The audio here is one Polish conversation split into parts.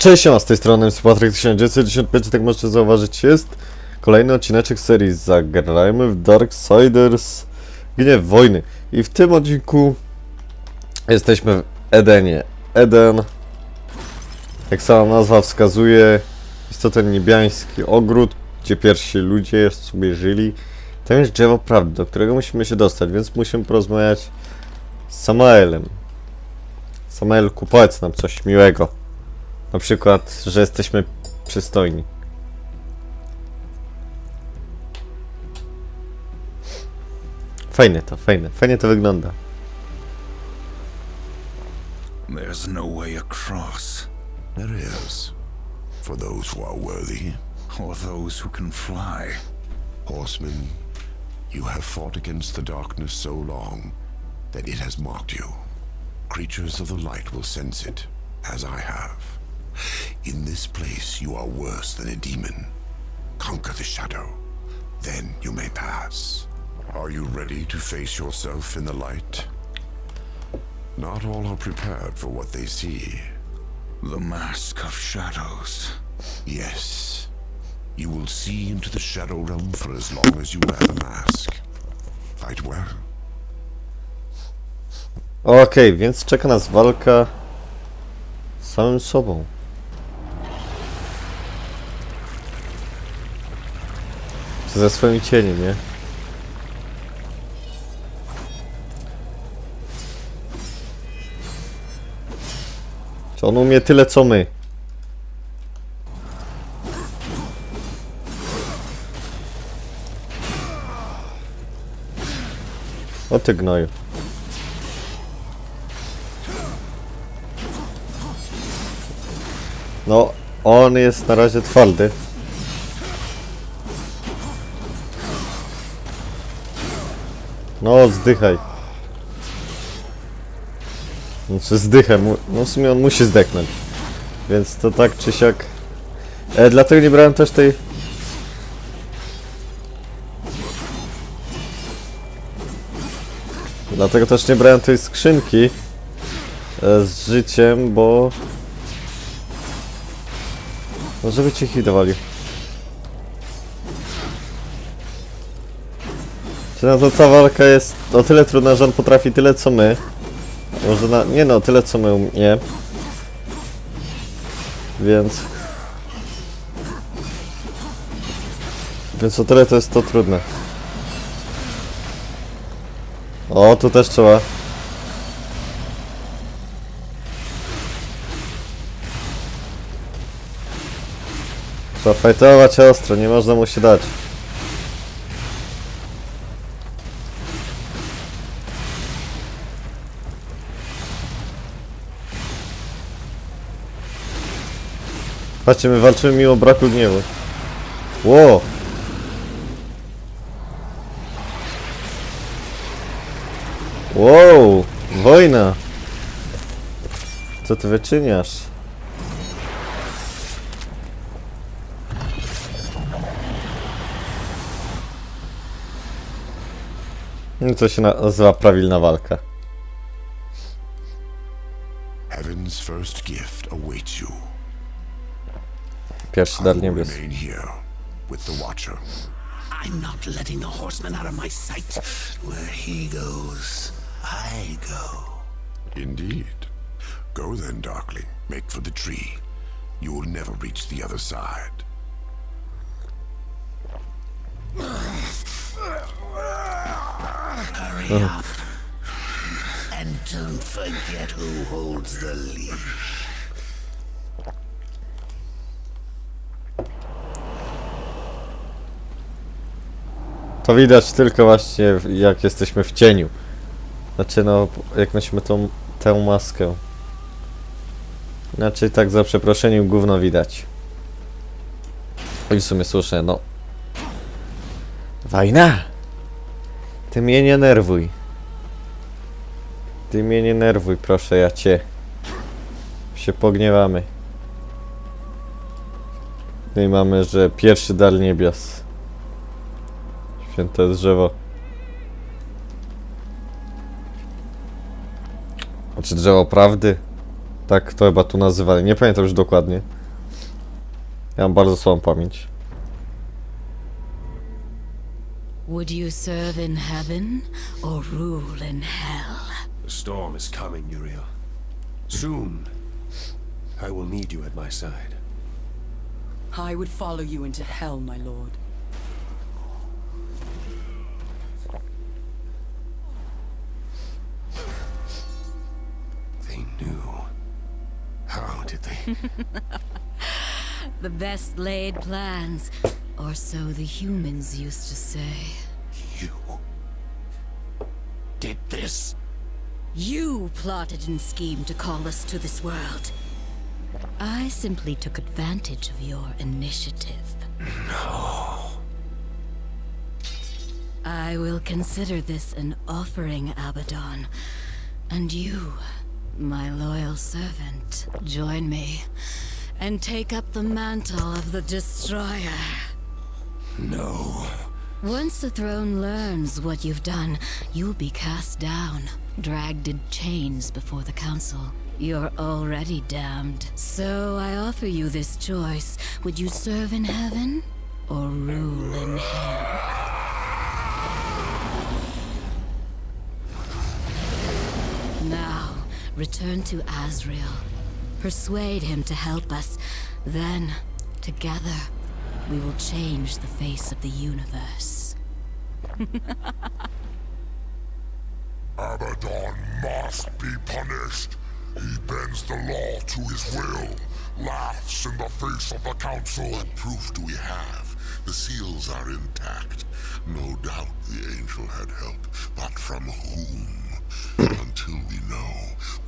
Cześć, a z tej strony jest Patryk 1995, jak możecie zauważyć, jest kolejny odcineczek serii Zagrajmy w Darksiders Gniew Wojny. I w tym odcinku jesteśmy w Edenie. Eden, jak sama nazwa wskazuje, jest to ten niebiański ogród, gdzie pierwsi ludzie sobie żyli. Tam jest drzewo prawdy, do którego musimy się dostać, więc musimy porozmawiać z Samaelem. Samaelku, powiedz nam coś miłego. Na przykład, że jesteśmy przystojni. Fajne to, fajne. Fajnie to wygląda. There's no way across, There is. For those who are worthy. or those who can fly. Horsemen, you have fought against the darkness so long that it has marked you. Creatures of the light will sense it, as I have. In this place, you are worse than a demon. Conquer the shadow, then you may pass. Are you ready to face yourself in the light? Not all are prepared for what they see. The Mask of Shadows. Yes. You will see into the Shadow Realm for as long as you wear the mask. Fight well. Okej, więc czeka nas walka z samym sobą. Ze swoim cieniem, nie? Czy on umie tyle co my? O ty gnoju. No, on jest na razie twardy. No, zdychaj. Znaczy zdychaj, mu- no w sumie on musi zdechnąć. Więc to tak czy siak... E, dlatego nie brałem też tej... Dlatego też nie brałem tej skrzynki e, z życiem, bo no żeby cię hitowali. Czy na to ta walka jest o tyle trudna, że on potrafi tyle co my. Może na... nie no, tyle co my umie. Więc... Więc o tyle to jest to trudne. O, tu też trzeba. Trzeba fajtować ostro, nie można mu się dać. Patrzcie, my walczymy mimo braku gniewu. Ło! Wow! Wojna! Co ty wyczyniasz? No to się nazywa prawilna walka. Heaven's first gift awaits you. Pierwszy I dar will niebios. remain here with the Watcher. I'm not letting the horseman out of my sight. Where he goes, I go. Indeed. Go then, Darkling. Make for the tree. You will never reach the other side. Hurry up. And don't forget who holds the leash. To widać tylko właśnie jak jesteśmy w cieniu. Znaczy no, jak nosimy tą, tę maskę. Inaczej tak za przeproszeniem gówno widać. I w sumie słusznie, no. Wojna! Ty mnie nie nerwuj. Ty mnie nie nerwuj, proszę, ja cię. Się pogniewamy. No i mamy, że pierwszy dar niebios. Święte drzewo. Znaczy drzewo prawdy. Tak to chyba tu nazywali. Nie pamiętam już dokładnie. Ja mam bardzo słabą pamięć. Would you serve in heaven or rule in hell? The storm is coming, Uriel. Soon, I will need you at my side. I would follow you into hell, my lord. They knew. How did they? The best laid plans, or so the humans used to say. You did this? You plotted and schemed to call us to this world. I simply took advantage of your initiative. No. I will consider this an offering, Abaddon. And you, my loyal servant, join me and take up the mantle of the Destroyer. No. Once the throne learns what you've done, you'll be cast down, dragged in chains before the council. You're already damned. So I offer you this choice. Would you serve in heaven or rule in hell? Now, return to Azrael. Persuade him to help us. Then, together, we will change the face of the universe. Abaddon must be punished. He bends the law to his will, laughs in the face of the council. What proof do we have? The seals are intact. No doubt the angel had help, but from whom? Until we know,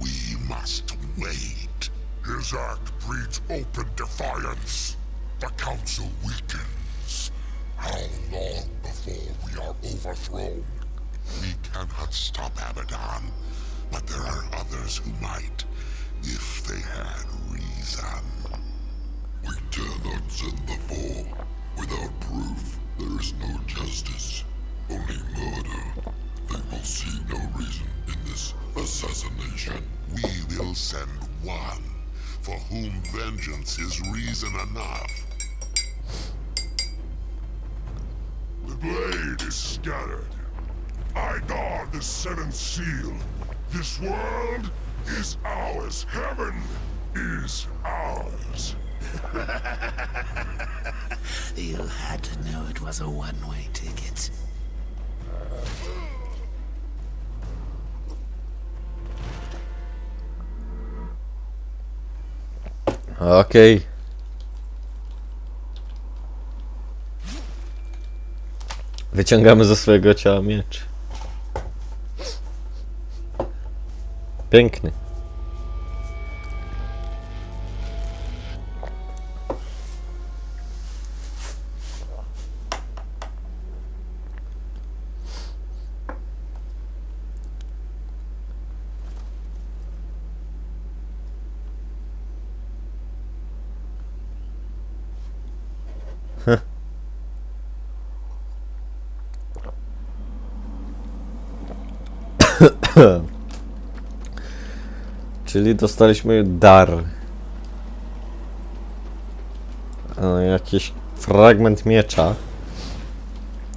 we must wait. His act breeds open defiance. The council weakens. How long before we are overthrown? We cannot stop Abaddon, but there are others who might, if they had reason. We dare not send the four. Without proof, there is no justice. Only murder. Will see no reason in this assassination. We will send one, for whom vengeance is reason enough. The blade is scattered. I guard the seventh seal. This world is ours. Heaven is ours. You had to know it was a one-way ticket. Okej. Wyciągamy ze swojego ciała miecz. Piękny. Czyli dostaliśmy dar. Jakiś fragment miecza.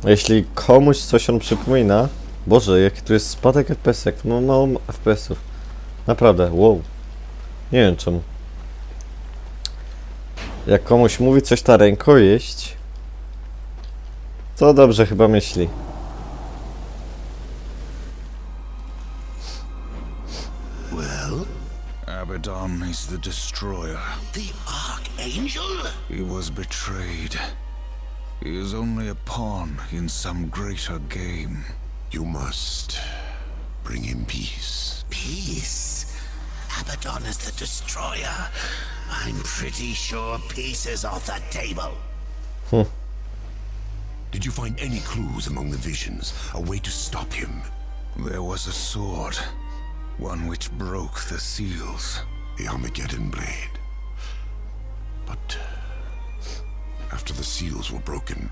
Jeśli komuś coś on przypomina... Boże, jaki tu jest spadek FPS, jak mam mało FPS-ów. Naprawdę, wow. Nie wiem czemu. Jak komuś mówi coś ta rękojeść, to dobrze chyba myśli. Abaddon the destroyer. the Archangel? He was betrayed. He is only a pawn in some greater game. You must bring him peace. Peace. Abaddon is the destroyer. I'm pretty sure peace is off the table. Did you find any clues among the visions? A way to stop him? There was a sword, one which broke the seals. The Armageddon blade. But uh, after the seals were broken,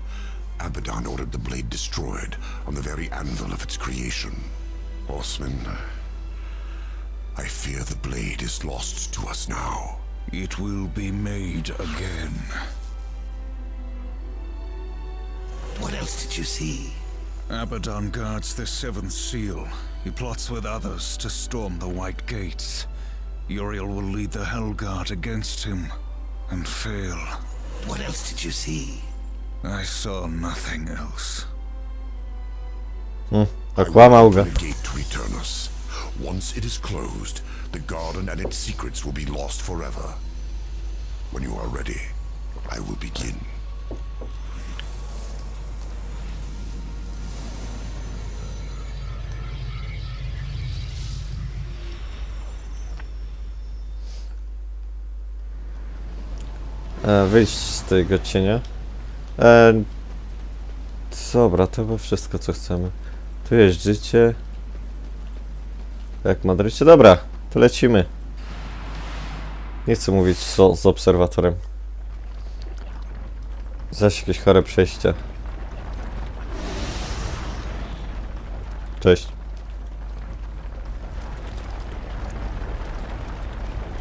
Abaddon ordered the blade destroyed on the very anvil of its creation. Horsemen, uh, I fear the blade is lost to us now. It will be made again. What else did you see? Abaddon guards the seventh seal. He plots with others to storm the White Gates. Uriel will lead the Hellguard against him and fail. What else did you see? I saw nothing else. Okłamał go. The gate to Eternus. Once it is closed, the garden and its secrets will be lost forever. When you are ready, I will begin. E, wyjść z tego cienia. E, dobra, to chyba wszystko co chcemy. Tu jest życie. Jak Madrycie? Dobra, to lecimy. Nie chcę mówić z obserwatorem. Zaś jakieś chore przejścia. Cześć.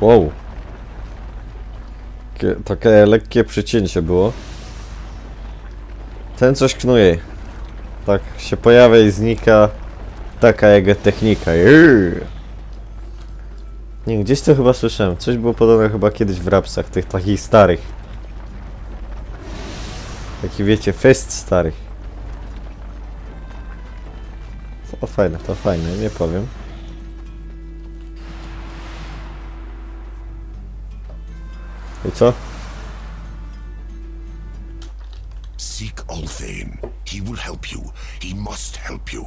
Wow. Takie, takie lekkie przycięcie było. Ten coś knuje. Tak się pojawia i znika. Taka jego technika. Jrr. Nie, gdzieś to chyba słyszałem. Coś było podobne chyba kiedyś w rapsach, tych takich starych. Taki wiecie, fest starych. To fajne, to fajne, nie powiem. I co? Seek Ulthane. He will help you. He must help you.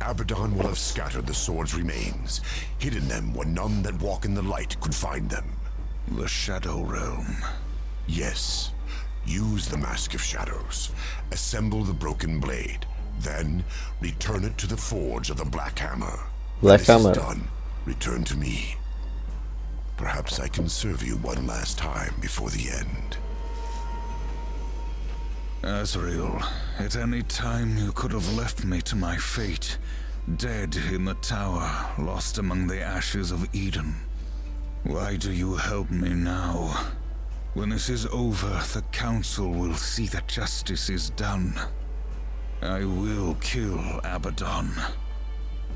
Abaddon will have scattered the sword's remains, hidden them where none that walk in the light could find them. The Shadow Realm. Yes. Use the Mask of Shadows. Assemble the broken blade. Then return it to the forge of the Black Hammer. When Black this Hammer. is done, return to me. Perhaps I can serve you one last time before the end. Azrael, at any time you could have left me to my fate. Dead in the tower, lost among the ashes of Eden. Why do you help me now? When this is over, the Council will see that justice is done. I will kill Abaddon,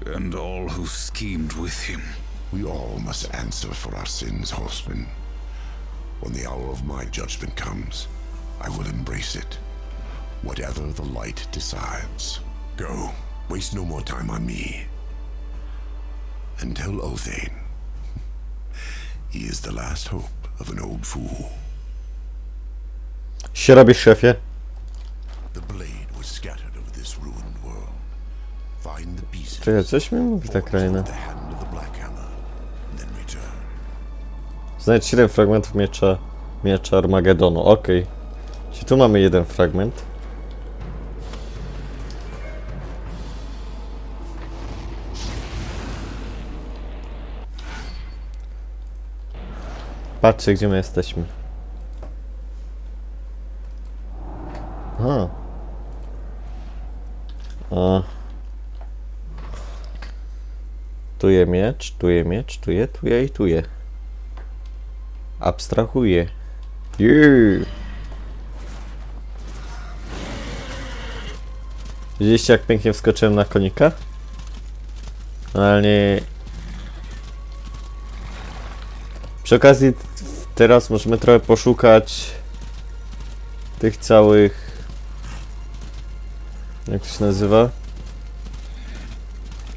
and all who schemed with him. We all must answer for our sins, horsemen. When the hour of my judgment comes, I will embrace it. Whatever the light decides. Go. Waste no more time on me. And tell Othane. He is the last hope of an old fool. się robi szefie? The blade was scattered over this ruined world. Find the pieces. Czekaj, coś mi mówi ta kraina. Znajdź 7 fragmentów miecza, miecza Armagedonu. Okej. Czyli tu mamy jeden fragment. Patrzcie, gdzie my jesteśmy. A. A. Tu je miecz, tu je miecz, tu je, tu je i tu Abstrahuję. Juu. Widzieliście jak pięknie wskoczyłem na konika? Ale nie... Przy okazji teraz możemy trochę poszukać tych całych... Jak to się nazywa?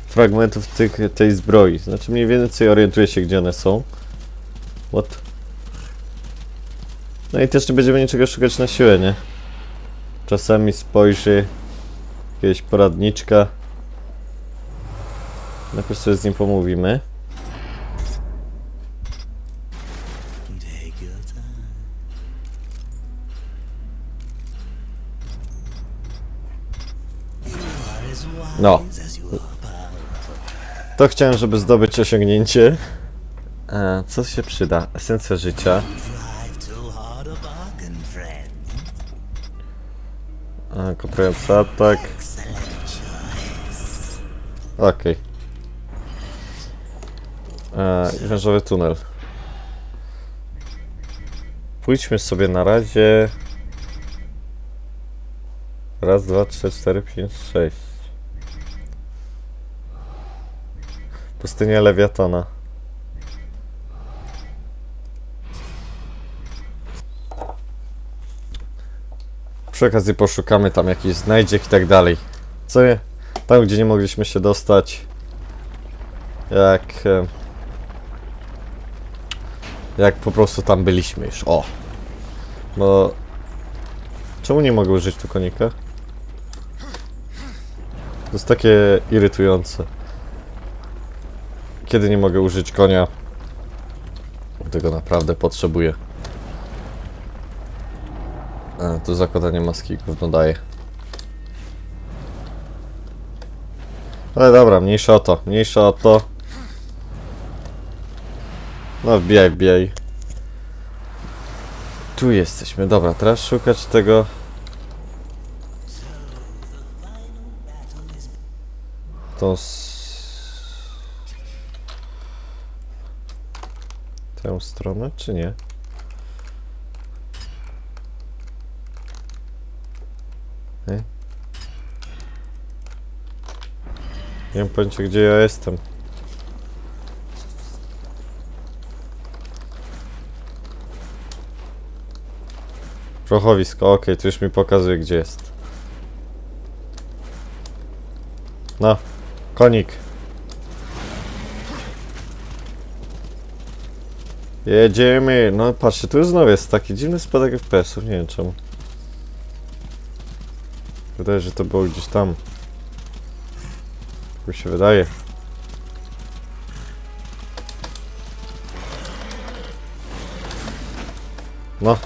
Fragmentów tych, tej zbroi. Znaczy mniej więcej orientuję się gdzie one są. What? No i też nie będziemy niczego szukać na siłę, nie? Czasami spojrzy jakiegoś poradniczka. Najpierw sobie z nim pomówimy. No. To chciałem, żeby zdobyć osiągnięcie. E, co się przyda? Esencja życia. E, koprujący atak. Okej. E, i wężowy tunel. Pójdźmy sobie na razie. Raz, dwa, trzy, cztery, pięć, sześć. Pustynia Lewiatana. Przy okazji poszukamy tam jakichś znajdziek i tak dalej. Co? Tam, gdzie nie mogliśmy się dostać. Jak... e, Jak po prostu tam byliśmy już. O! Bo... Czemu nie mogę użyć tu konika? To jest takie irytujące. Kiedy nie mogę użyć konia? Tego naprawdę potrzebuję. A, tu zakładanie maski gówno daje. Ale dobra, mniejsza o to, mniejsza o to. No wbijaj, wbijaj. Tu jesteśmy, dobra, teraz szukać tego... Tą... Tę stronę, czy? Nie? Nie mam pojęcia, gdzie ja jestem. Prochowisko, okej, tu już mi pokazuje, gdzie jest. No, konik. Jedziemy. No patrzcie, tu znowu jest taki dziwny spadek FPS-ów, nie wiem czemu. Wydaje, że to było gdzieś tam. Mi się wydaje. No.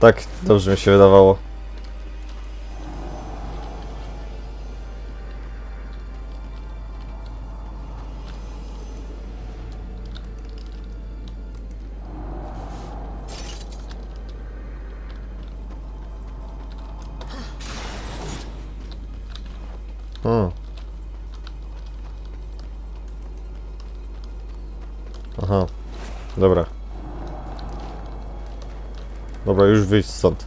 Tak, dobrze mi się wydawało. Dobra. Dobra, już wyjść stąd.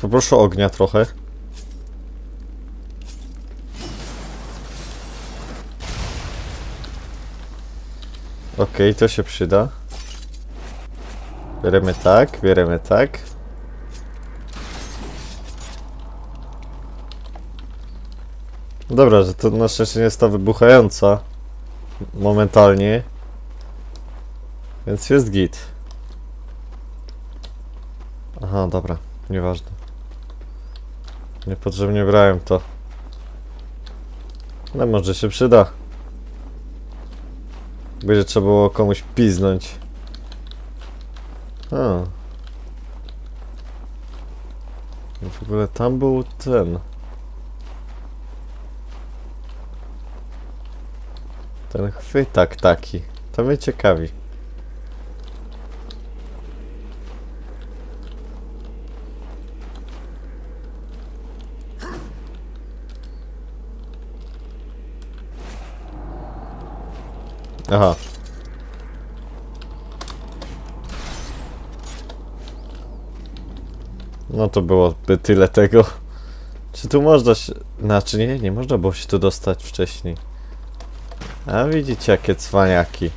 Poproszę ognia trochę. Okej, to się przyda. Bieremy tak, bieremy tak. Dobra, że to na szczęście nie jest ta wybuchająca momentalnie. Więc jest git. Aha, dobra, nieważne. Niepotrzebnie brałem to. No może się przyda. Będzie trzeba było komuś piznąć. A. No W ogóle tam był ten. Ten chwytak taki. To mnie ciekawi. Aha. To byłoby tyle tego. Czy tu można się... Znaczy nie, nie można było się tu dostać wcześniej. A widzicie jakie cwaniaki.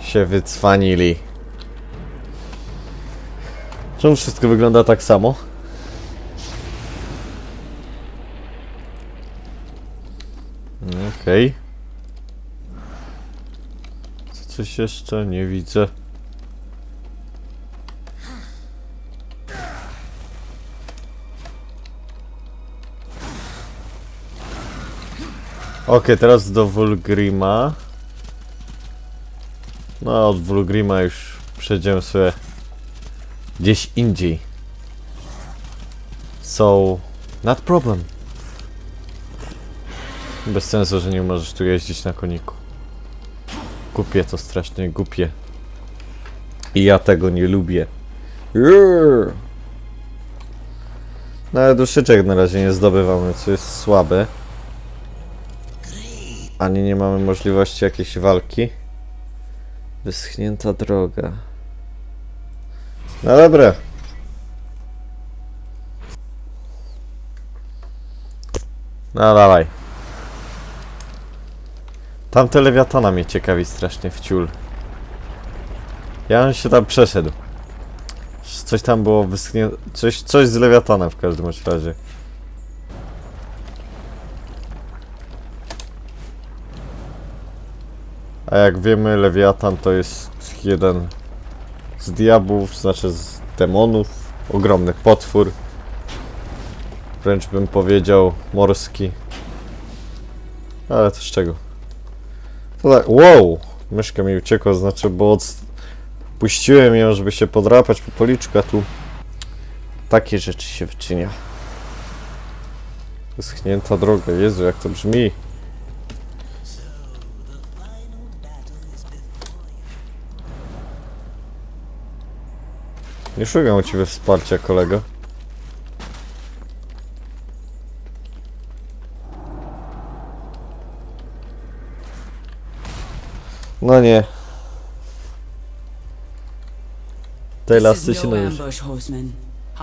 Się wycwanili. Czemu wszystko wygląda tak samo? Okej. Coś jeszcze nie widzę. Okej, teraz do Vulgrima. No, od Vulgrima już przejdziemy sobie gdzieś indziej. So, not problem. Bez sensu, że nie możesz tu jeździć na koniku. Głupie to strasznie głupie. I ja tego nie lubię. No ale duszyczek na razie nie zdobywamy, co jest słabe. Ani nie mamy możliwości jakiejś walki. Wyschnięta droga. No dobra. No dawaj. Tamte lewiatana mnie ciekawi strasznie w ciul. Ja bym się tam przeszedł. Coś tam było wyschnięte. Coś, coś z lewiatana w każdym razie. A jak wiemy, lewiatan to jest jeden z diabłów, znaczy z demonów. Ogromny potwór. Wręcz bym powiedział morski. Ale to z czego? To tak, wow! Myszka mi uciekła, znaczy, bo od... puściłem ją, żeby się podrapać po policzku, a tu takie rzeczy się wyczynia. Wyschnięta droga, Jezu, jak to brzmi. Nie szukam u Ciebie wsparcia, kolego. No nie. Tej lasy się należy.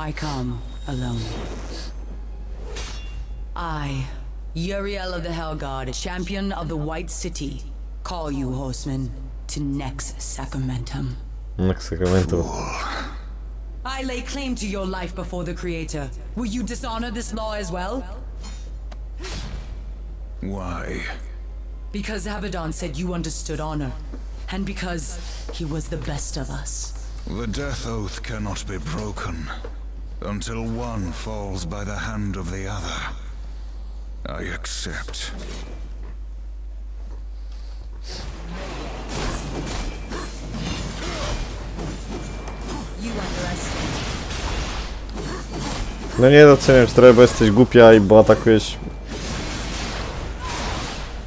I come alone. I, Uriel of the Hellguard, champion of the White City, call you, horseman, to Nex Sacramentum. Jak Sacramento. I lay claim to your life before the Creator. Will you dishonor this law as well? Why? Because Abaddon said you understood honor, and because he was the best of us. The death oath cannot be broken until one falls by the hand of the other. I accept. No nie doceniam trochę, bo jesteś głupia i bo atakujesz...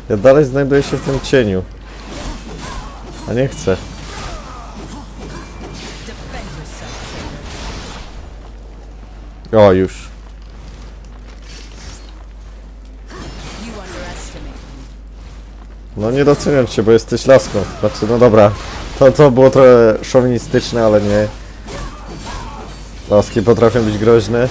Ja dalej znajduję się w tym cieniu. A nie chcę. O, już. No nie doceniam cię, bo jesteś laską. Znaczy, no dobra. To, to było trochę szowinistyczne, ale nie. Laski potrafią być groźne.